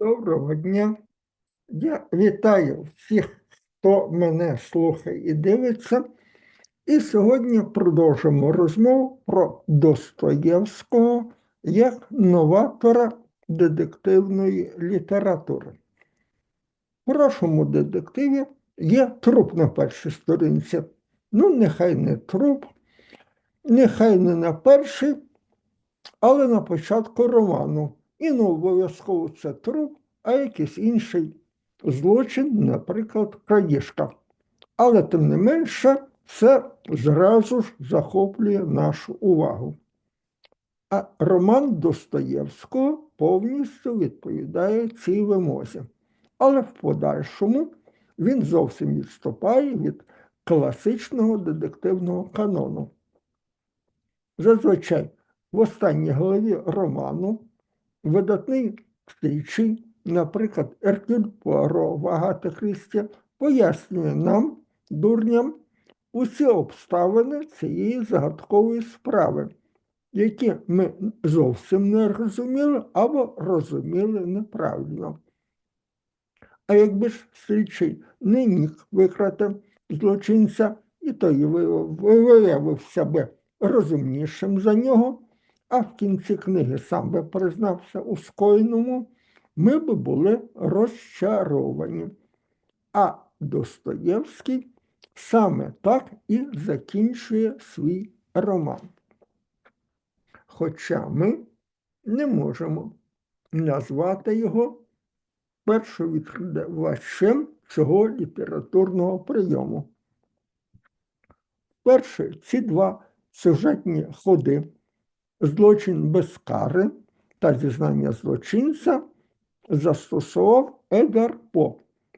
Доброго дня. Я вітаю всіх, хто мене слухає і дивиться. І сьогодні продовжимо розмову про Достоєвського як новатора детективної літератури. В хорошому детективі є труп на першій сторінці. Ну, нехай не труп, нехай не на першій, але на початку роману. І не обов'язково це труп, а якийсь інший злочин, наприклад, крадіжка. Але тим не менше, це зразу ж захоплює нашу увагу. А роман Достоєвського повністю відповідає цій вимозі. Але в подальшому він зовсім відступає від класичного детективного канону. Зазвичай в останній главі роману видатний слідчий, наприклад, Еркюль Пуаро в Агати Крісті, пояснює нам, дурням, усі обставини цієї загадкової справи, які ми зовсім не розуміли або розуміли неправильно. А якби ж слідчий не міг викрати злочинця, і той виявився би розумнішим за нього, а в кінці книги сам би признався у скоєному, ми би були розчаровані. А Достоєвський саме так і закінчує свій роман. Хоча ми не можемо назвати його першовідкривачем цього літературного прийому. Перше, ці два сюжетні ходи злочин без кари та зізнання злочинця застосував Едгар По,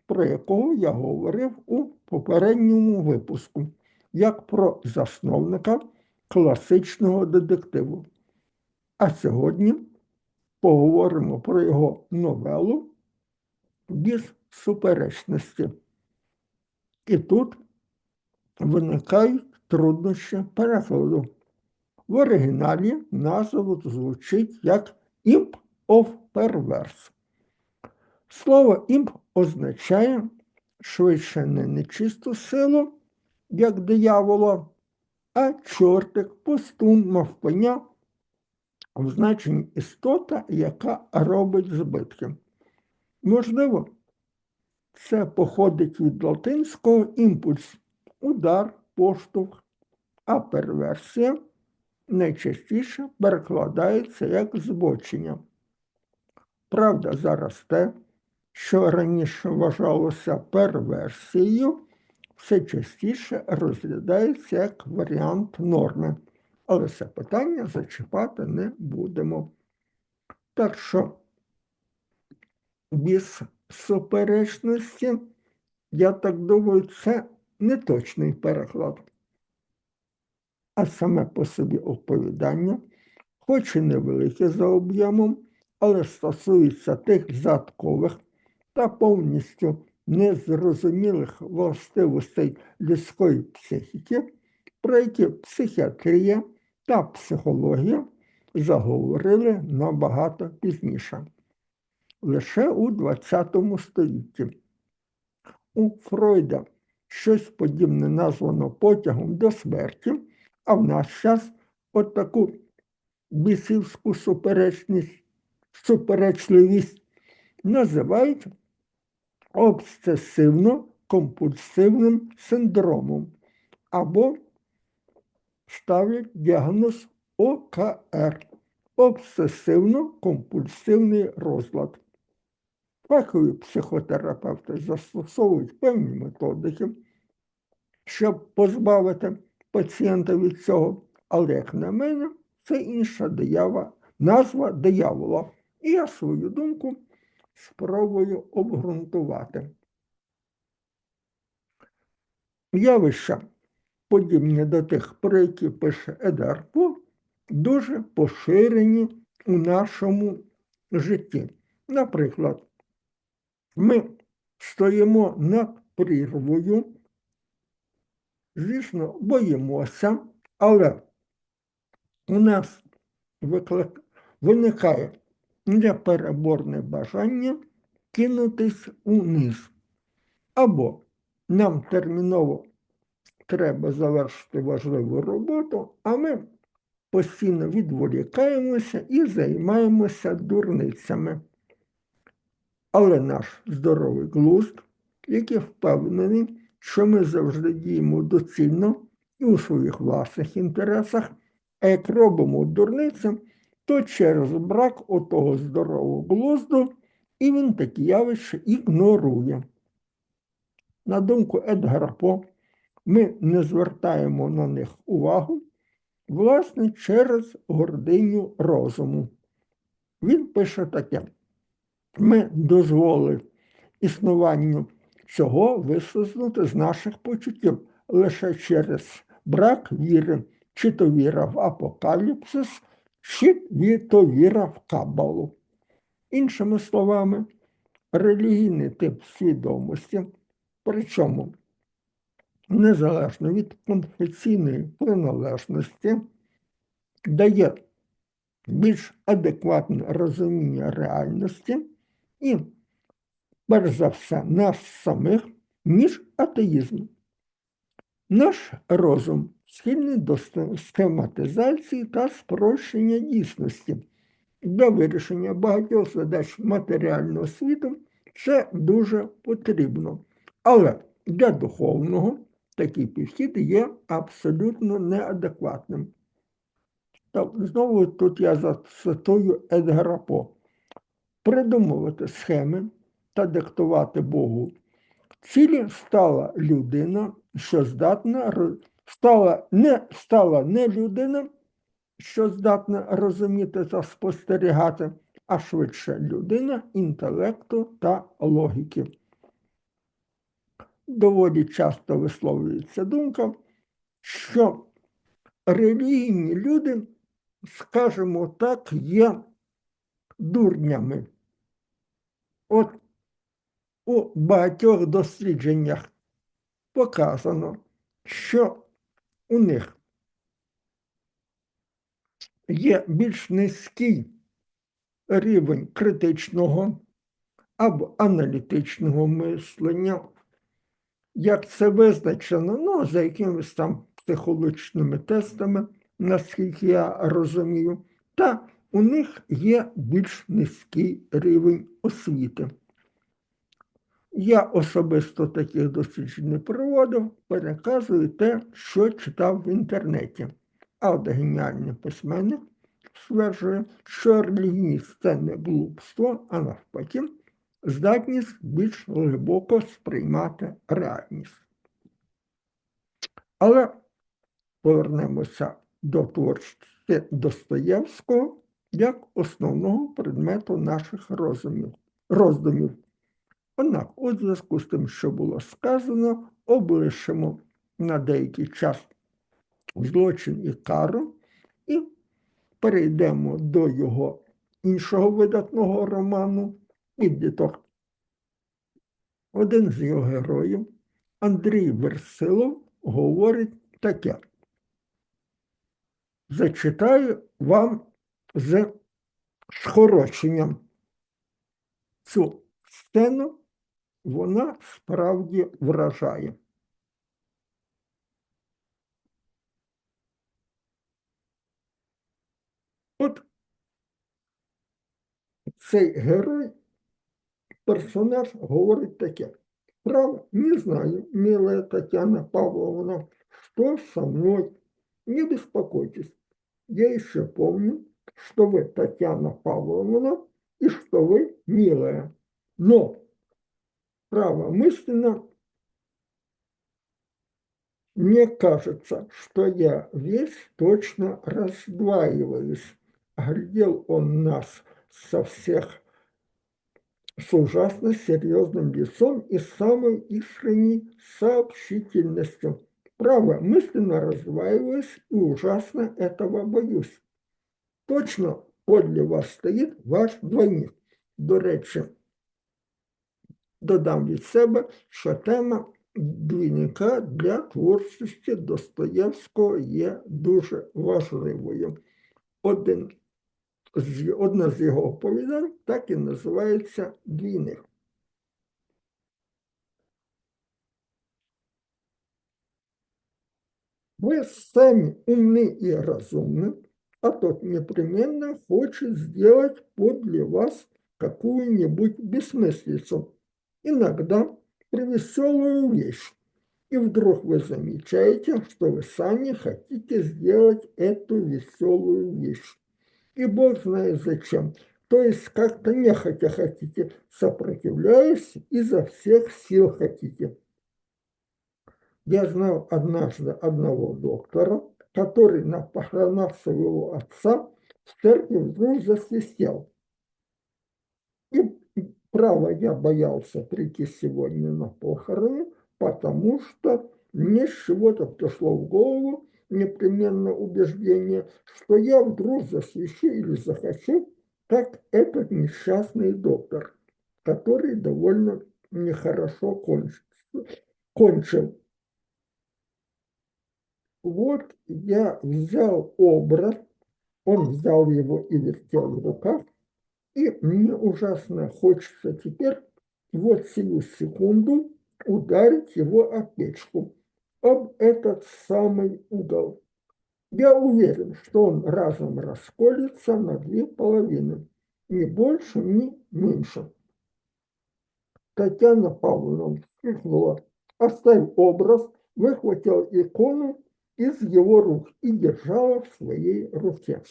про якого я говорив у попередньому випуску, як про засновника класичного детективу. А сьогодні поговоримо про його новелу без суперечності. І тут виникають труднощі перекладу. В оригіналі назва звучить як Imp of Perverse. Слово імп означає швидше не нечисту силу, як диявола, а чортик, пустун, мавпеня, в значенні істота, яка робить збитки. Можливо, це походить від латинського імпульс, удар, поштовх, а перверсія найчастіше перекладається як збочення. Правда, зараз те, що раніше вважалося перверсією, все частіше розглядається як варіант норми. Але це питання зачіпати не будемо. Так що без суперечності, я так думаю, це не точний переклад. А саме по собі оповідання, хоч і невелике за об'ємом, але стосується тих задаткових та повністю незрозумілих властивостей людської психіки, про які психіатрія та психологія заговорили набагато пізніше, лише у ХХ столітті. У Фройда щось подібне названо потягом до смерті, а в наш час от бісівську суперечність, суперечливість називають обсесивно-компульсивним синдромом або ставлять діагноз ОКР обсесивно-компульсивний розлад. Фахові психотерапевти застосовують певні методики, щоб позбавити пацієнта від цього, але, як на мене, це інша диява, назва диявола. І я свою думку спробую обґрунтувати. Явища, подібні до тих, про які пише Едарпо, дуже поширені у нашому житті. Наприклад, ми стоїмо над прірвою, звісно, боїмося, але у нас виклик... виникає непереборне бажання кинутись униз. Або нам терміново треба завершити важливу роботу, а ми постійно відволікаємося і займаємося дурницями. Але наш здоровий глузд, який впевнений, що ми завжди діємо доцільно і у своїх власних інтересах, а як робимо дурницям, то через брак отого здорового глузду і він такі явища ігнорує. На думку Едгара По, ми не звертаємо на них увагу, власне, через гординю розуму. Він пише таке: ми дозволили існуванню цього вислизнути з наших почуттів лише через брак віри, чи то віра в апокаліпсис, чи то віра в кабалу. Іншими словами, релігійний тип свідомості, причому незалежно від конфесійної приналежності, дає більш адекватне розуміння реальності і, перш за все, нас самих, ніж атеїзм. Наш розум схильний до схематизації та спрощення дійсності. Для вирішення багатьох задач матеріального світу це дуже потрібно. Але для духовного такий підхід є абсолютно неадекватним. Так, знову тут я зацитую Едгара По. Придумувати схеми та диктувати Богу. Цілі стала людина, що здатна стала не, стала не людина, що здатна розуміти та спостерігати, а швидше людина інтелекту та логіки. Доволі часто висловлюється думка, що релігійні люди, скажімо так, є дурнями. От у багатьох дослідженнях показано, що у них є більш низький рівень критичного або аналітичного мислення. Як це визначено? Ну, за якимись там психологічними тестами, наскільки я розумію, та у них є більш низький рівень освіти. Я особисто таких досліджень не проводив, переказую те, що читав в інтернеті. А от геніальний письменник стверджує, що релігійність це не глупство, а навпаки, здатність більш глибоко сприймати реальність. Але повернемося до творчості Достоєвського як основного предмету наших розумів, роздумів. Однак, у зв'язку з тим, що було сказано, облишимо на деякий час злочин і кару, і перейдемо до його іншого видатного роману Підліток. Один з його героїв, Андрій Версилов, говорить таке. Зачитаю вам з скороченням цю сцену, вона справді вражає. От цей герой, персонаж говорить таке. Право, не знаю, милая Татьяна Павловна, что со мной. Не беспокойтесь. Я еще помню, что вы Татьяна Павловна и что вы милая. Но право мысленно мне кажется, что я весь точно раздваиваюсь. Глядел он нас со всех с ужасно серьезным лицом и самой искренней сообщительностью. Право, мысленно раздваиваюсь и ужасно этого боюсь. Точно подле вас стоїть ваш двойник. До речі, Додам від себе, що тема двійника для творчості Достоєвського є дуже важливою. Один з, Одна з його оповідань так і називається двійник. Ви самі умні і розумні, а тот непременно хоче зробити подле вас какую-нибудь бессмыслицу, иногда превеселую вещь. И вдруг вы замечаете, что вы сами хотите сделать эту веселую вещь. И Бог знает зачем. То есть как-то нехотя хотите, сопротивляясь, изо всех сил хотите. Я знал однажды одного доктора, который на похоронах своего отца в церкви вдруг засвистел. И право я боялся прийти сегодня на похороны, потому что мне с чего-то пришло в голову непременно убеждение, что я вдруг засвящу или захочу, как этот несчастный доктор, который довольно нехорошо кончил. кончил. Вот я взял образ, он взял его и вертел в руках, и мне ужасно хочется теперь вот сию секунду ударить его о печку, об этот самый угол. Я уверен, что он разом расколется на две половины, ни больше, ни меньше. Татьяна Павловна вскрикнула. Оставь образ, выхватил икону из его рук и держала в своей руке.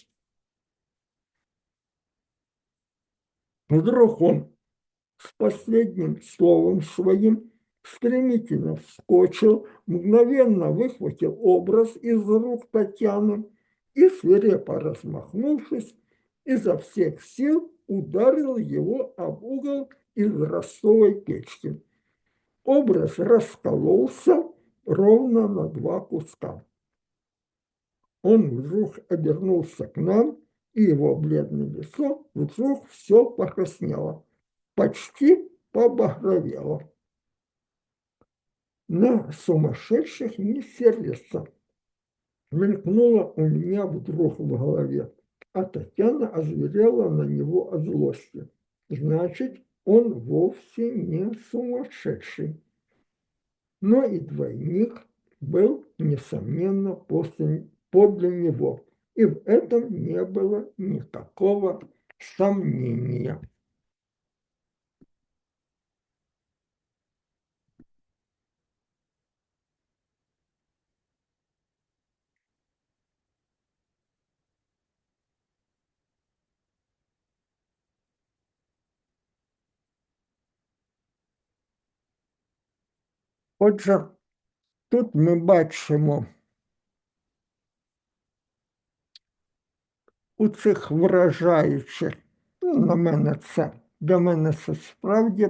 Вдруг он с последним словом своим стремительно вскочил, мгновенно выхватил образ из рук Татьяны и, свирепо размахнувшись, изо всех сил ударил его об угол из ростовой печки. Образ раскололся ровно на два куска. Он вдруг обернулся к нам, и его бледное лицо вдруг все покраснело, почти побагровело. На сумасшедших не сердится. Мелькнуло у меня вдруг в голове, а Татьяна озверела на него от злости. Значит, он вовсе не сумасшедший. Но и двойник был, несомненно, после подле него, и в этом не было никакого сомнения. Отже, тут ми бачимо у цих вражаючих, ну, на мене це, для мене це справді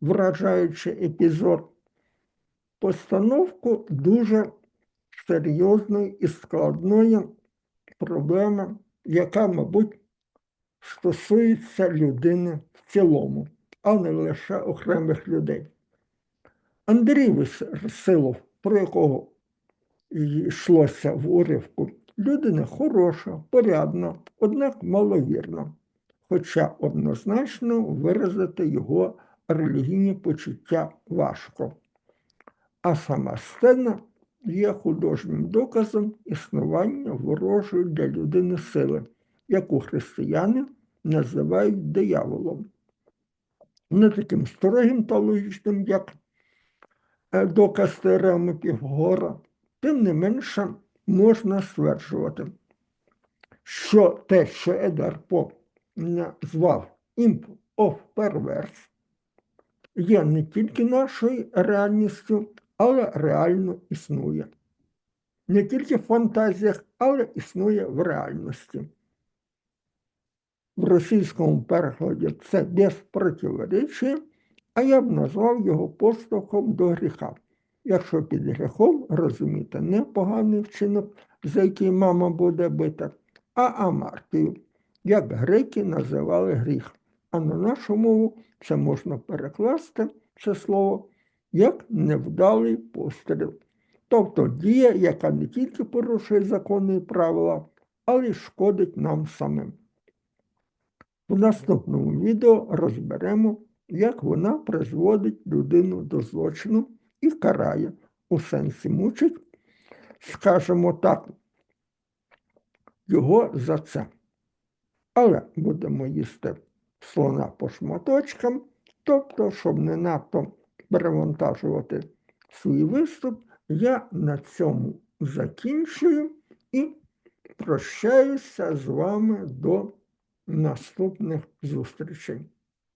вражаючий епізод, постановку дуже серйозної і складної проблеми, яка, мабуть, стосується людини в цілому, а не лише окремих людей. Андрій Василов, про якого йшлося в уривку, людина хороша, порядна, однак маловірна, хоча однозначно виразити його релігійні почуття важко. А сама сцена є художнім доказом існування ворожої для людини сили, яку християни називають дияволом. Не таким строгим та логічним, як е, доказ теореми Півгора, тим не менше можна стверджувати, що те, що Едар По назвав Imp of Perverse, є не тільки нашою реальністю, але реально існує. Не тільки в фантазіях, але існує в реальності. В російському перекладі це без противоречия, а я б назвав його поштовхом до гріха якщо під грехом розуміти не поганий вчинок, за який мама буде бита, а амартію, як греки називали гріх. А на нашу мову це можна перекласти це слово як невдалий постріл. Тобто дія, яка не тільки порушує закони і правила, але й шкодить нам самим. У наступному відео розберемо, як вона призводить людину до злочину і карає у сенсі мучить, скажімо так, його за це. Але будемо їсти слона по шматочкам, тобто, щоб не надто перевантажувати свій виступ, я на цьому закінчую і прощаюся з вами до наступних зустрічей.